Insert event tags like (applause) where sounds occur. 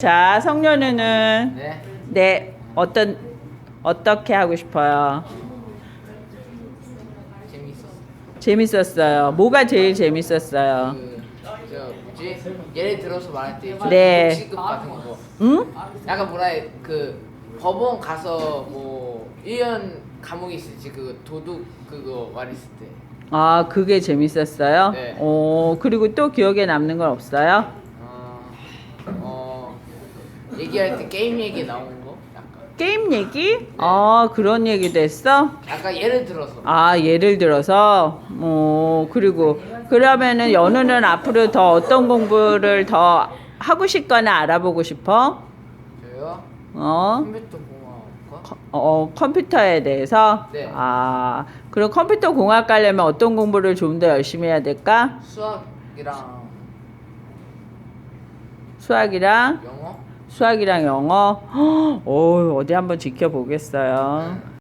자, 성년우는 네. 네 어떤 어떻게 하고 싶어요? 재밌었어. 재밌었어요. 뭐가 제일 재밌었어요? 그저 뭐지? 예를 들어서 말할 때 네. 취급 같은 거. 응? 약간 뭐라 해, 그 법원 가서 뭐 1년 감옥에 있을지 그 도둑 그거 말했을 때. 아, 그게 재밌었어요? 네. 어, 그리고 또 기억에 남는 건 없어요? 어, 어 얘기할 때 게임 얘기 나온 거 약간. 게임 얘기? 아, 그런 얘기도 했어? 약간 예를 들어서. 아, 예를 들어서, 어, 그리고, 그러면은 연우는 앞으로 더 어떤 공부를 더 하고 싶거나 알아보고 싶어? 저요? 어? 컴퓨터 공학과? 컴- 어, 컴퓨터에 대해서? 네. 아, 그럼 컴퓨터 공학 가려면 어떤 공부를 좀 더 열심히 해야 될까? 수학이랑 수학이랑? 영어? 수학이랑 영어? (gasps) 어, 어디 한번 지켜보겠어요.